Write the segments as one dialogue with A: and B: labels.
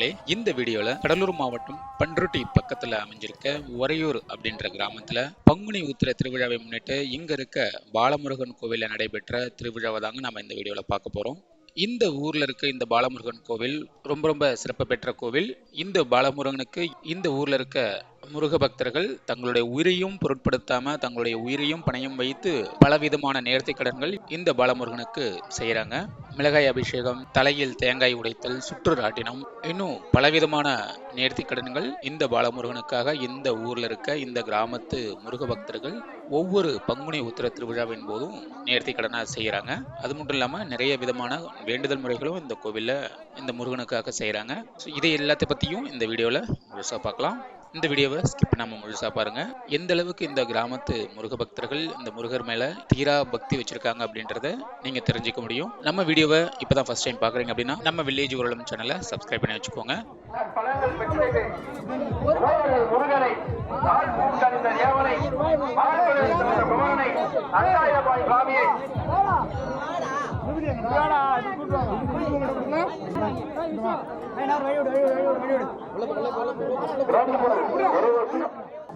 A: நண்பர்களே இந்த வீடியோல கடலூர் மாவட்டம் பன்ருட்டி பக்கத்துல அமைஞ்சிருக்க உறையூர் அப்படின்ற கிராமத்துல பங்குனி உத்திர திருவிழாவை முன்னிட்டு இங்க இருக்க பாலமுருகன் கோவில நடைபெற்ற திருவிழாவை தாங்க நம்ம இந்த வீடியோல பார்க்க போறோம். இந்த ஊர்ல இருக்க இந்த பாலமுருகன் கோவில் ரொம்ப ரொம்ப சிறப்பு பெற்ற கோவில். இந்த பாலமுருகனுக்கு இந்த ஊர்ல இருக்க முருக பக்தர்கள் தங்களுடைய உயிரையும் பொருட்படுத்தாம தங்களுடைய உயிரையும் பணையும் வைத்து பலவிதமான நேர்த்தி கடன்கள் இந்த பாலமுருகனுக்கு செய்யறாங்க. மிளகாய் அபிஷேகம் தலையில் தேங்காய் உடைத்தல் சுற்றுராட்டினம் இன்னும் பலவிதமான நேர்த்தி கடன்கள் இந்த பாலமுருகனுக்காக இந்த ஊர்ல இருக்க இந்த கிராமத்து முருக பக்தர்கள் ஒவ்வொரு பங்குனி உத்திர திருவிழாவின் போதும் நேர்த்தி கடனா செய்யறாங்க. அது மட்டும் இல்லாம நிறைய விதமான வேண்டுதல் முறைகளும் இந்த கோவில்ல இந்த முருகனுக்காக செய்யறாங்க. ஸோ இதை எல்லாத்த பத்தியும் இந்த வீடியோல முழுசா பார்க்கலாம். இந்த வீடியோவை ஸ்கிப் பண்ணாம முழுசா பாருங்க. எந்த அளவுக்கு இந்த கிராமத்து முருக பக்தர்கள் இந்த முருகர் மேல தீரா பக்தி வச்சிருக்காங்க அப்படின்றத நீங்க தெரிஞ்சுக்க முடியும். நம்ம வீடியோவை இப்பதான் ஃபர்ஸ்ட் டைம் பாக்குறீங்க அப்படின்னா நம்ம வில்லேஜ் உரளம் சேனலை சப்ஸ்கிரைப் பண்ணி வச்சுக்கோங்க.
B: முருகனை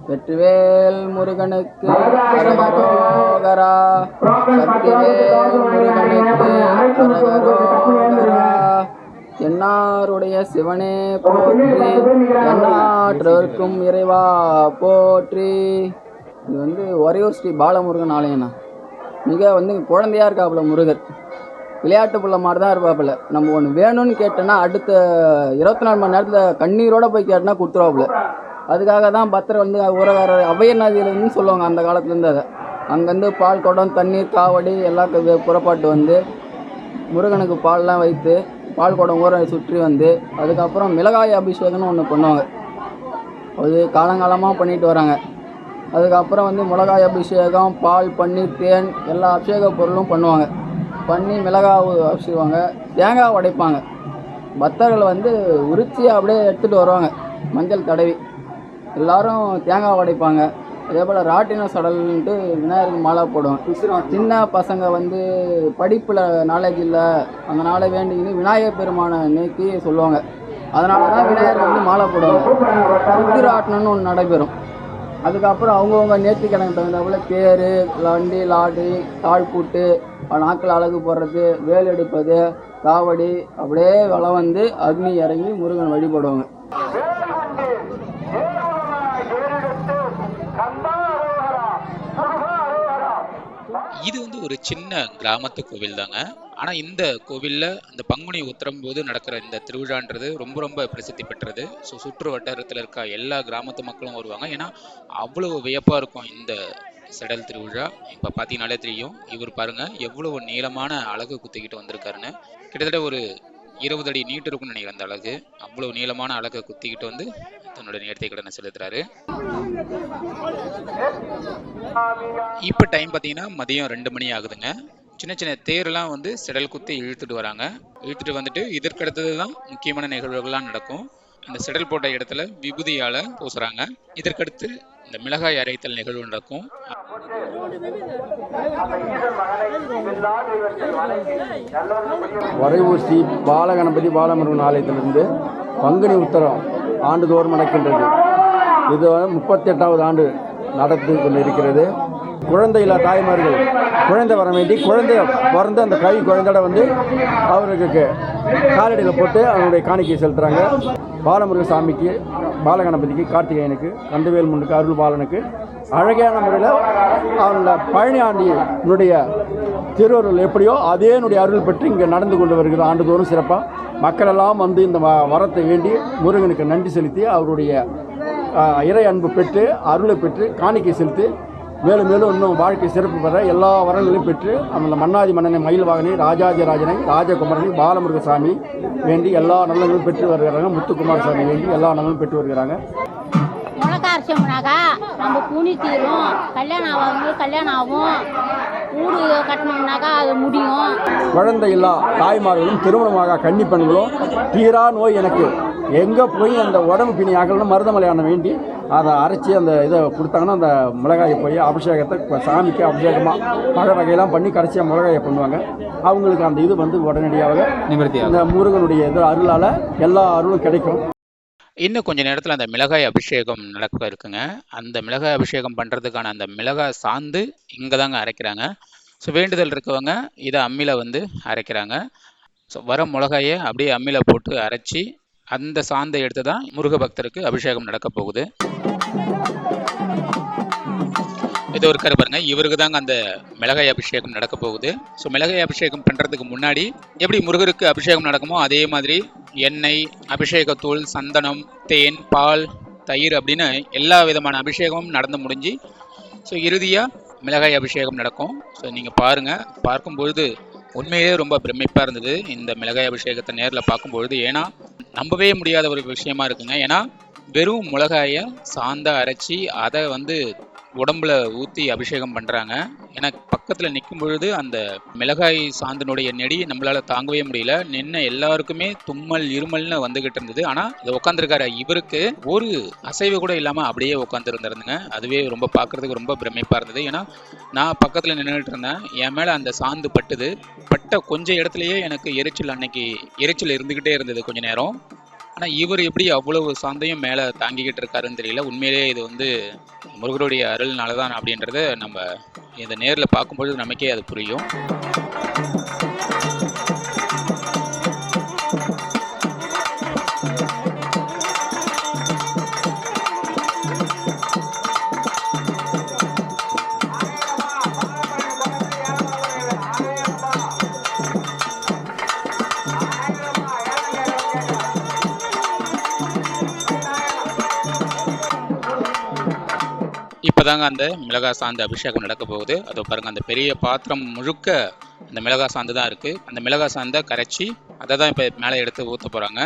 C: வெற்றிவேல் முருகனுக்கு அரகரோகரா சக்திவேல் முருகனுக்கு அரகரோகரா என்னாருடைய சிவனே போற்றி எண்ணாற்றவர்க்கும் இறைவா போற்றி. இது வந்து ஒரே ஸ்ரீ பாலமுருகன் ஆலயம்னா மிக வந்து குழந்தையா இருக்காப்புல முருகர். விளையாட்டு புள்ள மாதிரி தான் இருப்பாப்புல. நம்ம ஒன்று வேணும்னு கேட்டோன்னா அடுத்த இருபத்தி நாலு மணி நேரத்தில் கண்ணீரோட போய் கேட்டோன்னா கொடுத்துருவாப்புல. அதுக்காக தான் பத்திரம் வந்து உறவார அவைய நதியிலேருந்து சொல்லுவாங்க அந்த காலத்துலேருந்து அதை. அங்கேருந்து பால் குடம் தண்ணீர் காவடி எல்லாம் புறப்பாட்டு வந்து முருகனுக்கு பால்லாம் வைத்து பால் குடம் ஊற சுற்றி வந்து அதுக்கப்புறம் மிளகாய் அபிஷேகம்னு ஒன்று பண்ணுவாங்க. அது காலங்காலமாக பண்ணிட்டு வராங்க. அதுக்கப்புறம் வந்து மிளகாய் அபிஷேகம் பால் பன்னீர் தேன் எல்லா அபிஷேக பொருளும் பண்ணுவாங்க. பண்ணி மிளகாய் செய்வாங்க தேங்காய் உடைப்பாங்க. பக்தர்கள் வந்து உரிச்சி அப்படியே எடுத்துகிட்டு வருவாங்க. மஞ்சள் தடவி. எல்லாரும் தேங்காய் உடைப்பாங்க. அதே போல் ராட்டின சடல்ன்ட்டு விநாயகருக்கு மாலை போடுவோம். சின்ன பசங்க வந்து படிப்பில் நாலேஜ் இல்லை. அதனால் வேண்டிக்கின்னு விநாயகர் பெருமானை நீக்கி சொல்லுவாங்க. அதனால தான் விநாயகர் வந்து மாலை போடுவாங்க. சுத்திராட்டணம்னு ஒன்று நடைபெறும். அதுக்கப்புறம் அவங்கவுங்க நேர்த்திக்கணக்கு தகுந்தாப்புல தேர் வண்டி லாடி தாழ்பூட்டு நாக்கில் அழகு போடுறது வேல் எடுப்பது காவடி அப்படியே வளம் வந்து அக்னி இறங்கி முருகன் வழிபடுவாங்க.
A: இது வந்து ஒரு சின்ன கிராமத்து கோவில் தாங்க ஆனா இந்த கோவில்ல அந்த பங்குனி உத்திரம் போது நடக்கிற இந்த திருவிழான்றது ரொம்ப ரொம்ப பிரசித்தி பெற்றது. ஸோ சுற்று வட்டாரத்தில் இருக்க எல்லா கிராமத்து மக்களும் வருவாங்க. ஏன்னா அவ்வளவு வியப்பா இருக்கும் இந்த செடல் திருவிழா. இப்போ பார்த்தீங்கனாலே தெரியும். இவர் பாருங்க எவ்வளவு நீளமான அழகு குத்திக்கிட்டு வந்திருக்காருன்னு. கிட்டத்தட்ட ஒரு இருபது அடி நீட்டு இருக்கும்னு நினைக்கிறேன் அந்த அழகு. அவ்வளவு நீளமான அழகை குத்திக்கிட்டு வந்து தன்னோட நேர்த்தி கடனை செலுத்துறாரு. இப்போ டைம் பார்த்தீங்கன்னா மதியம் ரெண்டு மணி ஆகுதுங்க. சின்ன சின்ன தேர்லாம் வந்து செடல் குத்தி இழுத்துட்டு வராங்க. இழுத்துட்டு வந்துட்டு இதற்கடுத்தது தான் முக்கியமான நிகழ்வுகள்லாம் நடக்கும். அந்த செடல் போட்ட இடத்துல விபூதியால பூசுறாங்க. இதற்கடுத்து இந்த மிளகாய் அரைத்தல் நிகழ்வு நடக்கும்.
B: அந்த
D: வரைவூர் ஸ்ரீ பாலகணபதி பாலமுருகன் ஆலயத்திலிருந்து பங்குனி உத்தரம் ஆண்டுதோறும் நடக்கின்றது. இது முப்பத்தி எட்டாவது ஆண்டு நடந்து கொண்டிருக்கிறது. குழந்தை இல்லா தாய்மார்கள் குழந்தை வர வேண்டி குழந்தை பிறந்த அந்த கை குழந்தையோட வந்து அவருக்கு காலடியில் போட்டு அவனுடைய காணிக்கை செலுத்துகிறாங்க பாலமுருகன் சாமிக்கு பாலகணபதிக்கு கார்த்திகேயனுக்கு கந்தவேல் முன்னுக்கு அருள் பாலனுக்கு அழகான முறையில் அவனுடைய பழனி ஆண்டியினுடைய திருவருள் எப்படியோ அதேனுடைய அருள் பெற்று இங்கே நடந்து கொண்டு வருகிறது. ஆண்டுதோறும் சிறப்பாக மக்களெல்லாம் வந்து இந்த வ- வரத்தை வேண்டி முருகனுக்கு நன்றி செலுத்தி அவருடைய இறை அன்பு பெற்று அருளை பெற்று காணிக்கை செலுத்தி மேலும் மேலும் இன்னும் வாழ்க்கை சிறப்பு பெற எல்லா வரங்களையும் பெற்று அந்த மன்னாதி மன்னனை மயில் வாகனி ராஜாதிராஜனை ராஜகுமரனை பாலமுருகசாமி வேண்டி எல்லா நலன்களும் பெற்று வருகிறாங்க. முத்துக்குமாரசாமி வேண்டி எல்லா நலனும் பெற்று வருகிறாங்க.
E: அரைச்சோம்னாக்கா நம்ம புனி தீரும். கல்யாணம் ஆகாதவங்களுக்கு கல்யாணம் ஆகும். வீடு கட்டணும்னாக்கா அது முடியும்.
D: குழந்தை இல்லா தாய்மார்களும் திருமணமாக கன்னி பெண்களும் தீரா நோய் எனக்கு. எங்கே போய் அந்த உடம்பு பிணி ஆகலன்னு மருதமலையான வேண்டி அதை அரைச்சி அந்த இதை கொடுத்தாங்கன்னா அந்த மிளகாயை போய் அபிஷேகத்தை இப்ப சாமிக்கு அபிஷேகமாக பழ வகையெல்லாம் பண்ணி கடைசியாக மிளகாயை பண்ணுவாங்க. அவங்களுக்கு அந்த இது வந்து உடனடியாக
F: நிவர்த்தியாகும்.
D: இந்த முருகனுடைய இது அருளால் எல்லா அருளும் கிடைக்கும்.
A: இன்னும் கொஞ்ச நேரத்தில் அந்த மிளகாய் அபிஷேகம் நடக்க இருக்குங்க. அந்த மிளகாய் அபிஷேகம் பண்ணுறதுக்கான அந்த மிளகாய் சாந்து இங்கே தாங்க அரைக்கிறாங்க. ஸோ வேண்டுதல் இருக்கவங்க இதை அம்மியில் வந்து அரைக்கிறாங்க. ஸோ வர மிளகாயை அப்படியே அம்மியில் போட்டு அரைச்சி அந்த சாந்தை எடுத்து தான் முருக பக்தருக்கு அபிஷேகம் நடக்க போகுது. இது ஒரு கரு பாருங்க. இவருக்கு தாங்க அந்த மிளகாய் அபிஷேகம் நடக்க போகுது. ஸோ மிளகாய் அபிஷேகம் பண்ணுறதுக்கு முன்னாடி எப்படி முருகருக்கு அபிஷேகம் நடக்குமோ அதே மாதிரி எண்ணெய் அபிஷேகத்தூள் சந்தனம் தேன் பால் தயிர் அப்படின்னு எல்லா விதமான அபிஷேகமும் நடந்து முடிஞ்சு ஸோ இறுதியாக மிளகாய் அபிஷேகம் நடக்கும். ஸோ நீங்கள் பாருங்கள் பார்க்கும்பொழுது உண்மையிலே ரொம்ப பிரமிப்பாக இருந்தது இந்த மிளகாய் அபிஷேகத்தை நேரில் பார்க்கும்பொழுது ஏன்னா நம்பவே முடியாத ஒரு விஷயமா இருக்குங்க. ஏன்னா வெறும் மிளகாயை சாந்தா அரைச்சி அதை வந்து உடம்புல ஊற்றி அபிஷேகம் பண்ணுறாங்க ஏன்னா பக்கத்தில் நிற்கும் பொழுது அந்த மிளகாய் சாந்தனுடைய நெடி நம்மளால் தாங்கவே முடியல. நின்று எல்லாருக்குமே தும்மல் இருமல்னு வந்துகிட்டு இருந்தது. ஆனால் இதை உட்காந்துருக்காரு இவருக்கு ஒரு அசைவு கூட இல்லாமல் அப்படியே உட்காந்துருந்துருந்துங்க அதுவே ரொம்ப பார்க்குறதுக்கு ரொம்ப பிரமிப்பாக இருந்தது. ஏன்னா நான் பக்கத்தில் நின்றுட்டு இருந்தேன். என் மேலே அந்த சாந்து பட்டுது. பட்ட கொஞ்ச இடத்துலையே எனக்கு எரிச்சல் அன்னைக்கு எரிச்சல் இருந்துக்கிட்டே இருந்தது கொஞ்ச நேரம். ஆனால் இவர் எப்படி அவ்வளவு சாந்தையும் மேலே தாங்கிக்கிட்டு இருக்காருன்னு தெரியல. உண்மையிலேயே இது வந்து முருகருடைய அருள்னால தான் அப்படின்றத நம்ம இதை நேரில் பார்க்கும்பொழுது நமக்கே அது புரியும். தாங்க அந்த மிளகாய் சாந்து அபிஷேகம் நடக்க போகுது. அதோ பாருங்க அந்த பெரிய பாத்திரம் முழுக்க அந்த மிளகாய் சாந்து தான் இருக்கு. அந்த மிளகாய் சாந்தை கரைச்சி அதை தான் இப்போ மேலே எடுத்து ஊற்ற போறாங்க.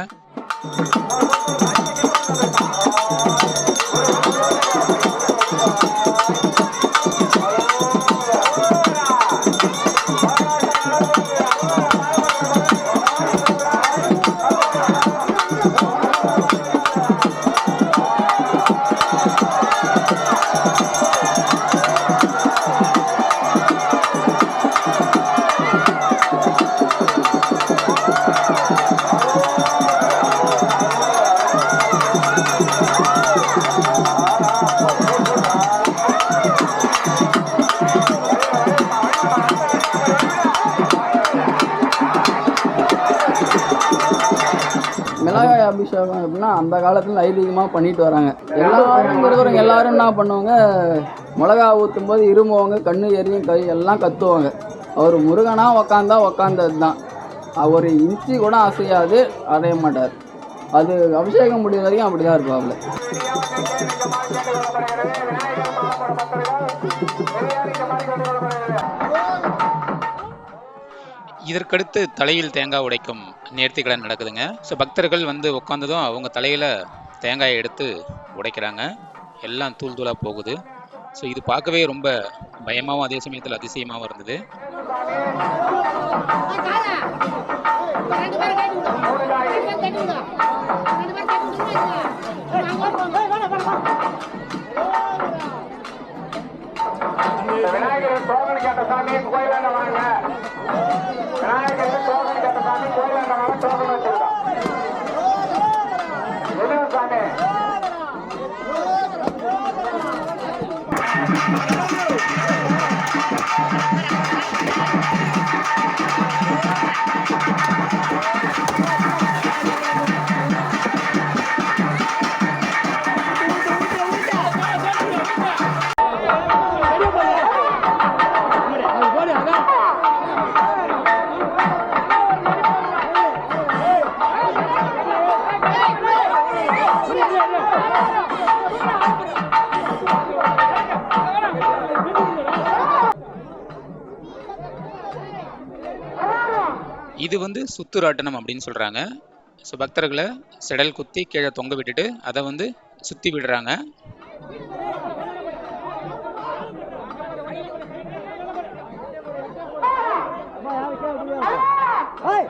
C: காலம் எப்படின்னா அந்த காலத்தில் ஐதீகமாக பண்ணிட்டு வராங்க. எல்லாரும் இருக்கிறவங்க எல்லாரும் என்ன பண்ணுவாங்க மிளகா ஊற்றும் போது இருமுவாங்க கண்ணு எரியும் கை எல்லாம் கத்துவாங்க. அவர் முருகனா உக்காந்தா உக்காந்தது தான் அவர் இன்ச்சி கூட அசையாது அடைய மாட்டார். அது அபிஷேகம் முடிகிற வரைக்கும் அப்படி தான் இருப்பாப்புல
A: இதற்கடுத்து தலையில் தேங்காய் உடைக்கும் நேர்த்திக்கடன் நடக்குதுங்க. ஸோ பக்தர்கள் வந்து உட்காந்ததும் அவங்க தலையில் தேங்காயை எடுத்து உடைக்கிறாங்க. எல்லாம் தூள் தூளாக போகுது. ஸோ இது பார்க்கவே ரொம்ப பயமாகவும் அதே சமயத்தில் அதிசயமாகவும் இருந்தது.
B: இந்த விநாயகர் டோக்கன் கேட்ட சாமி கோயிலாண்ட வாங்க விநாயகர் டோக்கன் கேட்ட சாமி கோயிலாண்ட வாங்க டோக்கன் வச்சிருக்கோம் எதுவும் சாமி.
A: இது வந்து சுத்துராட்டனம் அப்படின்னு சொல்கிறாங்க ஸோ பக்தர்களை செடல் குத்தி கீழே தொங்க விட்டுட்டு அதை வந்து சுற்றி விடுறாங்க
B: ஏய்,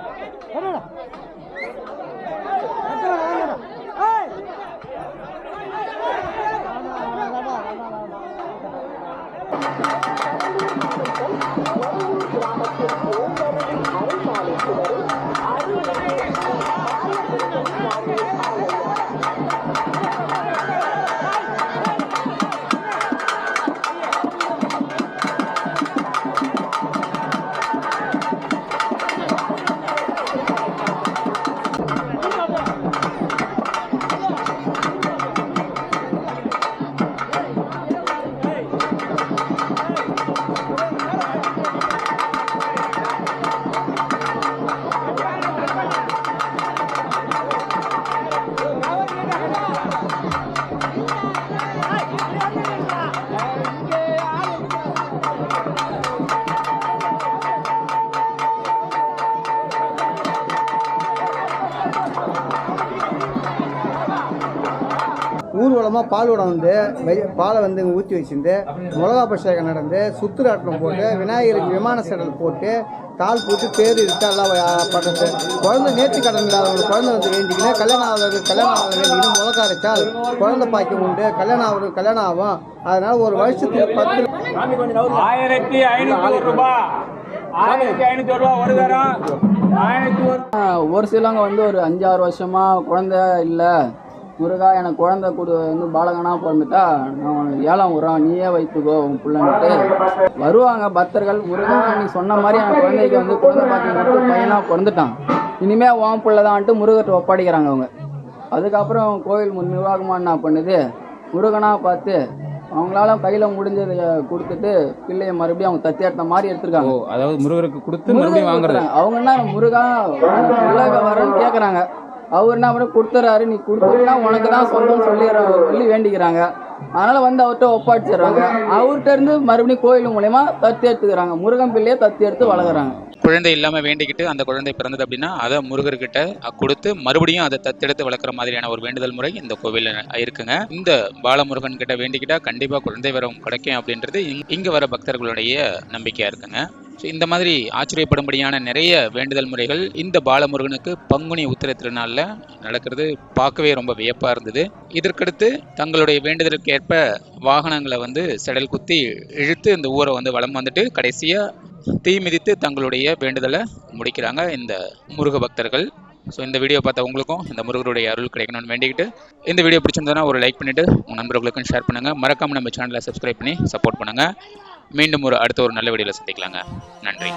B: என்னடா?
F: ஊர்வலமாக பால்வடம் வந்து பாலை வந்து இங்கே ஊற்றி வச்சிருந்து மிளகா அபிஷேகம் நடந்து சுத்துராட்டினம் போட்டு விநாயகருக்கு விமான செடல் போட்டு தாள் போட்டு தேர் இழுத்து எல்லாம் பண்ணுறது குழந்தை நேர்த்தி கடன் இல்லாதவங்க குழந்தை வந்து வேண்டிக்கின்னு கல்யாணம் ஆகிறது கல்யாணம் ஆகிறது வேண்டிக்கின்னு மிளகா அரைச்சால் குழந்தை பாக்கியம் உண்டு கல்யாணம் ஆகிறது கல்யாணம் ஆகும். அதனால் ஒரு வருஷத்துக்கு பத்து
G: ஆயிரத்தி ஐநூத்தி ரூபாய் ஆயிரத்தி ஒரு தரம். ஆயிரத்தி ஒரு
C: ஒரு சிலவங்க வந்து ஒரு அஞ்சாறு வருஷமாக குழந்தை இல்லை. முருகா எனக்கு குழந்தை கொடு வந்து பாலகனாக பிறந்துட்டா நான் உனக்கு ஏழாம் விட்றான். நீயே வைத்துக்கோ உன் பிள்ளைன்ட்டு வருவாங்க பக்தர்கள். முருகா நீ சொன்ன மாதிரி என் குழந்தைக்கு வந்து குழந்தை பார்த்து பையனாக பிறந்துட்டான். இனிமே உன் பிள்ளை தான்ட்டு முருகர்கிட்ட ஒப்படைக்கிறாங்க அவங்க. அதுக்கப்புறம் கோவில் மு- நிர்வாகமாக என்ன பண்ணுது? முருகனாக பார்த்து அவங்களால கையில் முடிஞ்சதை கொடுத்துட்டு பிள்ளைய மறுபடியும் அவங்க தத்தி எடுத்த மாதிரி எடுத்திருக்காங்க.
H: அதாவது முருகருக்கு கொடுத்து மறுபடியும் வாங்குறது.
C: கொடுக்குறாங்க. அவங்க என்ன முருகா பிள்ளை வரேன்னு கேட்குறாங்க அவர் என்ன பண்ண கொடுத்துறாரு. நீ கொடுத்துட்டா உனக்கு தான் சொந்தம் சொல்லி சொல்லி வேண்டிக்கிறாங்க. அதனால வந்து அவர்கிட்ட ஒப்பாடிச்சிடுறாங்க அவர்கிட்ட இருந்து மறுபடியும் கோயில் மூலயமா தத்து எடுத்துக்கிறாங்க. முருகன் பிள்ளையை தத்து எடுத்து வளர்க்குறாங்க.
A: குழந்தை இல்லாமல் வேண்டிக்கிட்டு அந்த குழந்தை பிறந்தது அப்படின்னா அதை முருகர்கிட்ட கொடுத்து மறுபடியும் அதை தத்தெடுத்து வளர்க்குற மாதிரியான ஒரு வேண்டுதல் முறை இந்த கோவிலில் இருக்குங்க. இந்த பாலமுருகன் கிட்ட வேண்டிக்கிட்டா கண்டிப்பாக குழந்தை வரம் கிடைக்கும் அப்படின்றது இங்க- வர பக்தர்களுடைய நம்பிக்கையாக இருக்குங்க. ஸோ இந்த மாதிரி ஆச்சரியப்படும்படியான நிறைய வேண்டுதல் முறைகள் இந்த பாலமுருகனுக்கு பங்குனி உத்திர திருநாளில் நடக்கிறது பார்க்கவே ரொம்ப வியப்பாக இருந்தது. இதற்கடுத்து தங்களுடைய வேண்டுதலுக்கு ஏற்ப வாகனங்களை வந்து செடல் குத்தி இழுத்து இந்த ஊரை வந்து வளம் வந்துட்டு கடைசியாக தீ மிதித்து தங்களுடைய வேண்டுதலை முடிக்கிறாங்க இந்த முருக பக்தர்கள். ஸோ இந்த வீடியோ பார்த்த உங்களுக்கும் இந்த முருகருடைய அருள் கிடைக்கணும்னு வேண்டிக்கிட்டு இந்த வீடியோ பிடிச்சிருந்ததுன்னா ஒரு லைக் பண்ணிவிட்டு உங்கள் நண்பர்களுக்கும் ஷேர் பண்ணுங்கள் மறக்காமல் நம்ம சேனலை சப்ஸ்கிரைப் பண்ணி சப்போர்ட் பண்ணுங்கள் மீண்டும் ஒரு அடுத்த ஒரு நல்ல வீடியோவில் சந்திக்கலாங்க. நன்றி.